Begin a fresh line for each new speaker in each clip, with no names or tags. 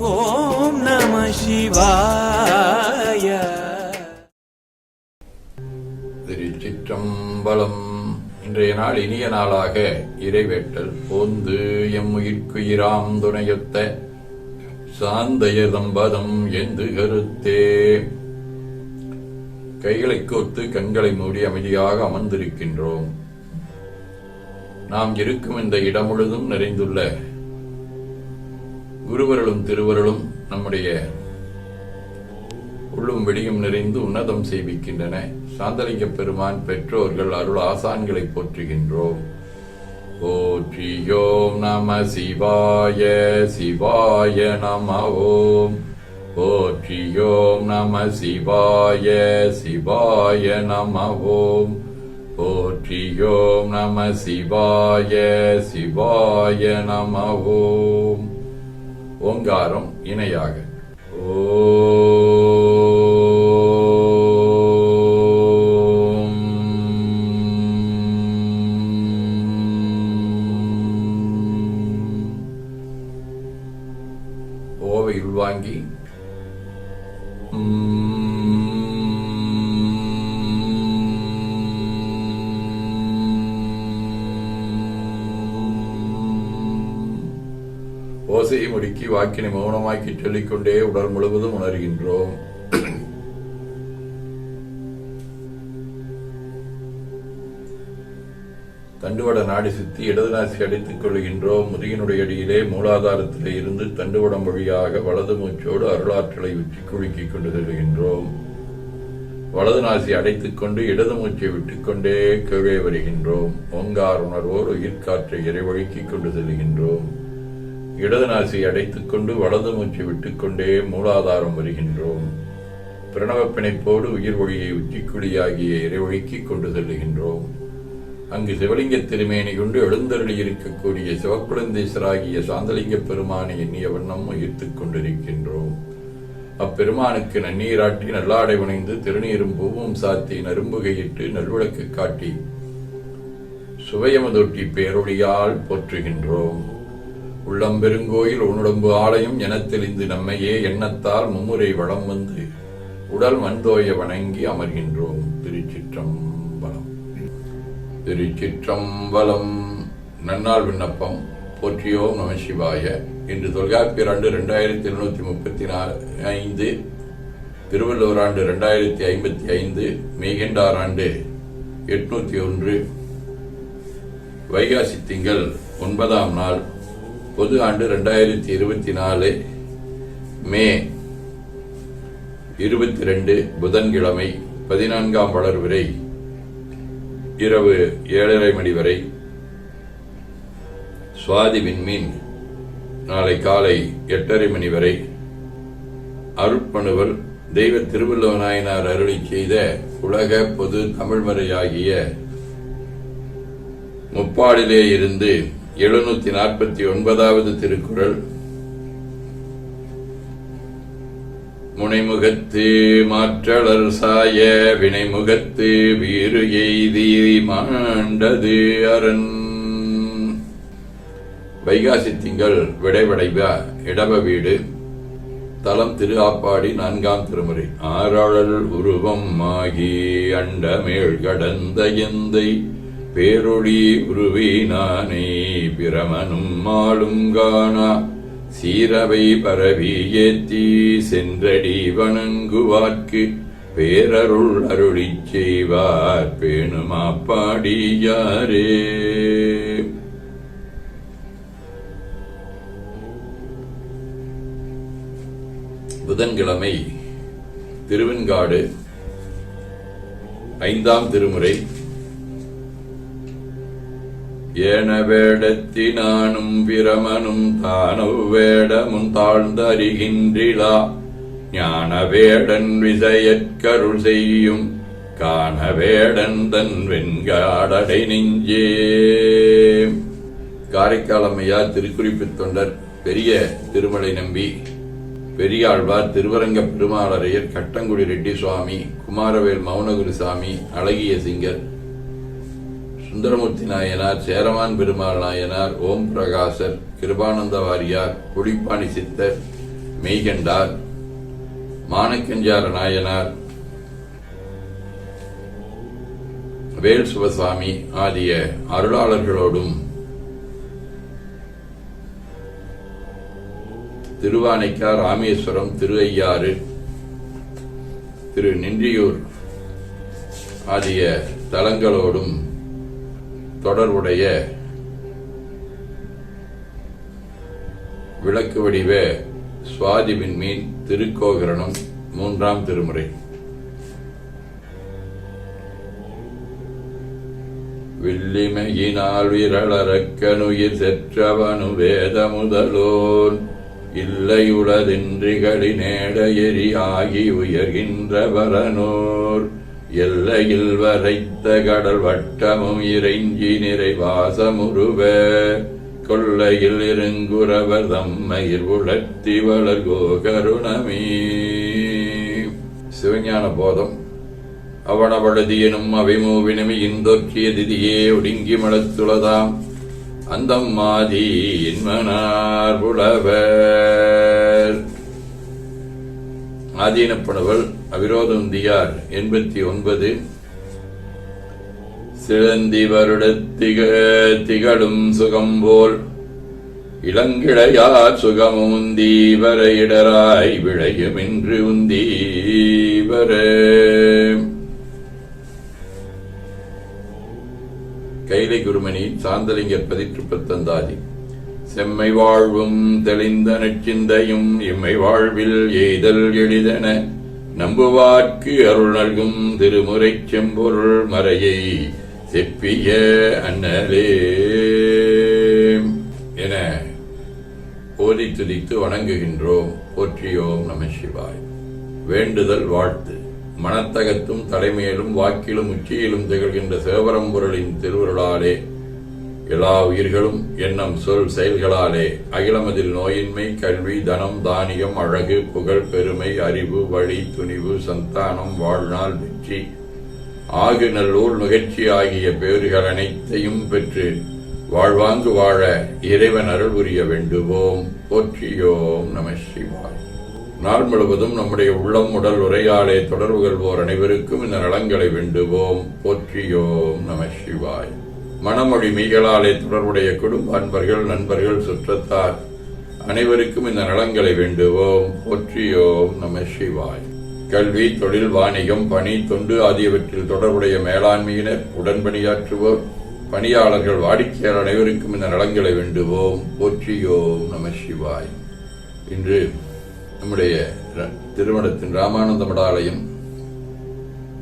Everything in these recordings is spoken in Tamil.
ஓம் நம சிவாய.
திருச்சிற்றம்பலம். இன்றைய நாள் இனிய நாளாக இறைவேட்டல் போந்து எம் உயிர்க்குயிராம் துணையொத்த சாந்தய தம்பதம் எந்து கருத்தே. கைகளை கோத்து கண்களை மூடி அமைதியாக அமர்ந்திருக்கின்றோம். நாம் இருக்கும் இந்த இடம் முழுதும் நிறைந்துள்ள திருவருளும் திருவருளும் நம்முடைய உள்ளும் வெளியும் நிறைந்து உன்னதம் செய்விக்கின்றன. சாந்தலிங்க பெருமான் பெற்றோர்கள் அருள் ஆசான்களை போற்றுகின்றோம். ஓம் நம சிவாய சிவாய நம ஓம் ஓம் நம சிவாய சிவாய நம ஓம் ஓம் நம சிவாய சிவாய நம ஓம் ஓங்காரம் இணையாக. ஓ ஓசையை முடுக்கி வாக்கினை மௌனமாக்கி சொல்லிக்கொண்டே உடல் முழுவதும் உணர்கின்றோம். தண்டுவட நாடி சுத்தி இடது நாசி அடித்துக் கொள்கின்றோம் முதுகினுடைய அடியிலே மூலாதாரத்திலே இருந்து தண்டுவடம் வழியாக வலது மூச்சோடு அருளாற்றலை உச்சி குலுக்கிக் கொண்டு செல்கின்றோம். வலது நாசி அடைத்துக் கொண்டு இடது மூச்சை விட்டுக்கொண்டே கீழே வருகின்றோம். ஓங்கார் உணர்வோர் உயிர்காற்றை இறைவழுக்கிக் கொண்டு செல்கின்றோம். இடது நாசி அடைத்துக் கொண்டு வலது மூச்சு விட்டுக்கொண்டே மூலாதாரம் வருகின்றோம். பிரணவ பிணைப்போடு உயிர் ஒளியை உச்சிக்குழியாகிய இறைவழிக்கு கொண்டு செல்லுகின்றோம். அங்கு சிவலிங்க திருமேனி கொண்டு எழுந்தருளி இருக்கக்கூடிய சிவக்குழந்தேசராகிய சாந்தலிங்க பெருமானை எண்ணிய வண்ணம் உயிர்த்துக் கொண்டிருக்கின்றோம். அப்பெருமானுக்கு நன்னீராட்டி நல்லாடை உணைந்து திருநீரும் பூவும் சாத்தி நரும்புகையிட்டு நல்விளக்கு காட்டி சுவையமதொட்டி பேரொழியால் போற்றுகின்றோம். உள்ளம் பெருங்கோயில் உன்னுடம்பு ஆலயம் என தெளிந்து நம்மையே எண்ணத்தால் மும்முறை வளம் வந்து உடல் மண்தோய வணங்கி அமர்கின்றோம். திருச்சிற்றம்பலம். திருச்சிற்றம்பலம். நன்னாள் விண்ணப்பம். போற்றியோம் நம சிவாய. இன்று தொல்காப்பியர் ஆண்டு ரெண்டாயிரத்தி இருநூத்தி முப்பத்தி ஐந்து திருவள்ளுவர் ஆண்டு ரெண்டாயிரத்தி ஐம்பத்தி ஐந்து மெய்கண்டார் ஆண்டு எட்நூத்தி ஒன்று வைகாசி திங்கள் ஒன்பதாம் நாள் பொது ஆண்டு ரெண்டாயிரத்தி இருபத்தி நாலு மே இருபத்தி ரெண்டு புதன்கிழமை பதினான்காம் வளர்விரை இரவு ஏழரை மணி வரை. சுவாதி விண்மீன் நாளை காலை எட்டரை மணி வரை. அருட்பணுவர் தெய்வ திருவள்ளுவநாயனார் அருளி செய்த உலக பொது தமிழ்மறையாகிய முப்பாடிலே இருந்து எழுநூத்தி நாற்பத்தி ஒன்பதாவது திருக்குறள். முனைமுகத்து மாற்றலர் சாய வினைமுகத்து வீறு எய்தி மாண்டது அரண். வைகாசி திங்கள் விடைவடைவ இடவ வீடு. தலம் திரு ஆப்பாடி நான்காம் திருமுறை. ஆறாளல் உருவம் ஆகி அண்டமேள் கடந்த எந்தை பேரொளி உருவினானே பிரமனும் மாளும் காணா. சீரவை பரவி ஏத்தி சென்றடி வணங்குவார்க்கு பேரருள் அருளிச் செய்வார் பேணுமாப்பாடியாரே புதன்கிழமை திருவெண்காடு ஐந்தாம் திருமுறை ஏன வேடத்தினானும் பிரமனும் தானவ் வேடமும் தாழ்ந்து அறிகின்றிலா ஞான வேடன் விசையற்கருள் செய்யும் காண வேடன் தன் வெண்காடடை நெஞ்சே. காரைக்காலம்மையா திருக்குறிப்புத் தொண்டர் பெரிய திருமலை நம்பி பெரியாழ்வார் திருவரங்க பெருமாளரையர் கட்டங்குடி ரெட்டி சுவாமி குமாரவேல் மௌனகுருசாமி அழகிய சிங்கர் சுந்தரமூர்த்தி நாயனார் சேரமான் பெருமாள் நாயனார் ஓம் பிரகாசர் கிருபானந்த வாரியார் குடிப்பாணி சித்தர் மெய்கண்டார் மானக்கஞ்சார நாயனார் வேல் சிவசாமி ஆகிய அருளாளர்களோடும் திருவானைக்கா ராமேஸ்வரம் திரு ஐயாறு திரு நின்றியூர் ஆகிய தலங்களோடும் தொடர்புடைய விளக்கு வடிவ சுவாதி விண்மீன் திருக்கோகரணம் மூன்றாம் திருமுறை. வில்லிமையினால் விரளரக்கனுயிர் செற்றவனு வேத முதலோன் இல்லையுளதின்றிகளி நேட எரி ஆகி உயர்கின்ற வரனோர். எல்லையில் வரைத்த கடல் வட்டமும் இறைஞ்சி நிறைவாசமுருவ. கொள்ளையில் இருங்குறவர் தம்மையில் உழத்தி வளர்கோ கருணமே. சிவஞான போதம். அவனவழுதியனும் எனும் அவைமூவினமி இந்தொற்றிய திதியே ஒடுங்கி மலத்துளதாம் அந்தம் மாதி இன்மனார் புலவர். ஆதீனப்படவள் அவிரோதம் தியார். எண்பத்தி ஒன்பது. சிழந்தி வருடத்திக திகழும் சுகம் போல் இளங்கிழையார் சுகமுந்தி வர இடராய் விளையுமின்று உந்தீவர கைலை குருமணி சாந்தலிங்கர் பதிற்று பத்தந்தாதி செம்மை வாழ்வும் தெளிந்த நச்சிந்தையும் இம்மை வாழ்வில் எய்தல் எளிதென நம்புவார்க்கு அருள் நல்கும் திருமுறை செம்பொருள் மறையை செப்பிய அண்ணலே. என ஓதி துதித்து வணங்குகின்றோம். போற்றியோம் நம சிவாய். வேண்டுதல் வாழ்த்து. மனத்தகத்தும் தலைமையிலும் வாக்கிலும் உச்சியிலும் திகழ்கின்ற சிவபரம்பொருளின் திருவருளாலே எல்லா உயிர்களும் எண்ணம் சொல் செயல்களாலே அகிலமதில் நோயின்மை கல்வி தனம் தானியம் அழகு புகழ் பெருமை அறிவு வழி துணிவு சந்தானம் வாழ்நாள் வெற்றி. ஆகு நல்லூர் நிகழ்ச்சி ஆகிய பேறுகள் அனைத்தையும் பெற்று வாழ்வாங்கு வாழ இறைவன் அருள் புரிய வேண்டுவோம். போற்றியோம் நம சிவாய். நாள் முழுவதும் நம்முடைய உள்ளம் உடல் உரையாடே தொடர்பு கொள்வோர் அனைவருக்கும் இந்த நலங்களை வேண்டுவோம். போற்றியோம் நம சிவாய். மனமொழி மெய்களாலே தொடர்புடைய குடும்ப அன்பர்கள் நண்பர்கள் சுற்றத்தார் அனைவருக்கும் இந்த நலங்களை வேண்டுவோம். போற்றியோம் நம சிவாய். கல்வி தொழில் வாணிகம் பணி தொண்டு ஆகியவற்றில் தொடர்புடைய மேலாண்மையினர் உடன்பணியாற்றுவோர் பணியாளர்கள் வாடிக்கையாளர் அனைவருக்கும் இந்த நலங்களை வேண்டுவோம். போற்றியோம் நம சிவாய். இன்று நம்முடைய திருமணத்தின் ராமானந்த மடாலயம்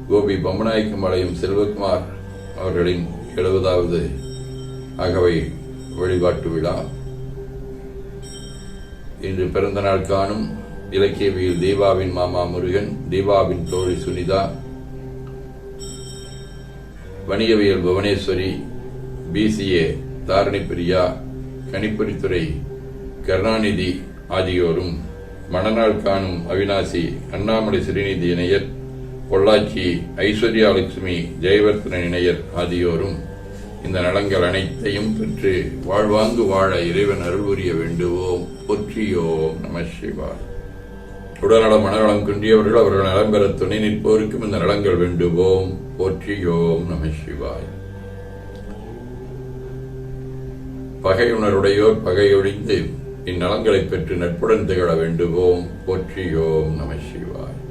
கோபி பொம்மநாயக்கம் ஆலயம் செல்வகுமார் அவர்களின் எழுபதாவது அகவை வழிபாட்டு விழா. இன்று பிறந்த நாள் காணும் இலக்கியவியல் தீபாவின் மாமா முருகன் தீபாவின் தோழி சுனிதா வணிகவியல் புவனேஸ்வரி பிசிஏ தாரணி பிரியா கணிப்பொறித்துறை கருணாநிதி ஆகியோரும் மணநாள் காணும் அவினாசி அண்ணாமலை ஸ்ரீநிதி இணையர் பொள்ளாச்சி ஐஸ்வர்யா லட்சுமி ஜெயவர்த்தன இணையர் ஆகியோரும் இந்த நலங்கள் அனைத்தையும் பெற்று வாழ்வாங்கு வாழ இறைவன் அருள் புரிய வேண்டுவோம். போற்றியோம் நம சிவாய். உடல்நலம் மனநலம் குன்றியவர்கள் அவர்கள் நலம் பெற துணை நிற்போருக்கும் இந்த நலங்கள் வேண்டுவோம். போற்றியோம் நம சிவாய். பகையுணருடையோர் பகையொழிந்து இந்நலங்களை பெற்று நட்புடன் திகழ வேண்டுவோம். போற்றியோம் நம சிவாய்.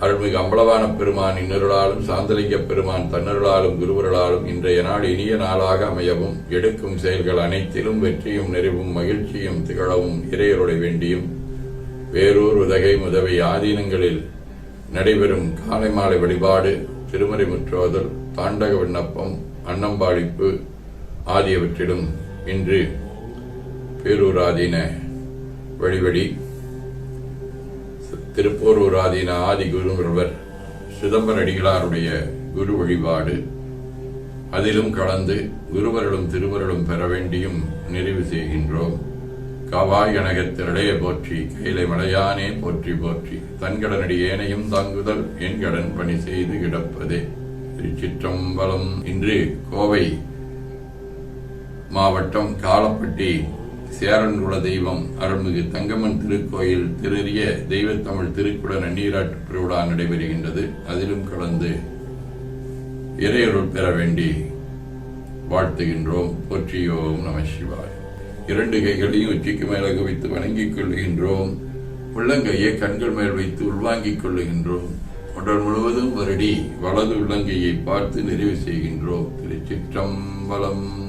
அருள்மிகு அம்பலவான பெருமான் இன்னருளாலும் சாந்தலிங்க பெருமான் தன்னருளாலும் குருவருளாலும் இன்றைய நாள் இனிய நாளாக அமையவும் எடுக்கும் செயல்கள் அனைத்திலும் வெற்றியும் நிறைவும் மகிழ்ச்சியும் திகழவும் இறையருளை வேண்டியும். வேறூர் உதகை முதவை ஆதீனங்களில் நடைபெறும் காலை மாலை வழிபாடு திருமறை முற்றோதல் தாண்டக விண்ணப்பம் அன்னம்பாடிப்பு ஆகியவற்றிலும் இன்று பேரூராதீன வழிவழி திருப்போரூர் ஆதீன ஆதி குருவர் சிதம்பர அடிகளாருடைய குரு வழிபாடு. அதிலும் கலந்து குருவர்களும் திருவருளும் பெற வேண்டியும் நிறைவு செய்கின்றோம். காவாய் கனகத்திரடைய போற்றி கைலை மலையானே போற்றி போற்றி தன்கடனடி ஏனையும் தாங்குதல் என் கடன் பணி செய்து கிடப்பதே. திருச்சிற்றம்பலம் இன்று கோவை மாவட்டம் காலப்பட்டி சேரன்குல தெய்வம் அருள்மிகு தங்கம்மன் திருக்கோயில் திருறிய தெய்வத்தமிழ் திருக்குட நன்னீராட்டு திருவிழா நடைபெறுகின்றது. அதிலும் கலந்து இறையருள் பெற வேண்டி வாழ்த்துகின்றோம். போற்றியோம் நம சிவாய். இரண்டு கைகளையும் உச்சிக்கு மேல குவித்து வணங்கிக் கொள்ளுகின்றோம். உள்ளங்கையை கண்கள் மேல் வைத்து உள்வாங்கிக் கொள்ளுகின்றோம். உடல் முழுவதும் வருடி வலது உள்ளங்கையை பார்த்து நிறைவு செய்கின்றோம். திருச்சிற்றம்பலம்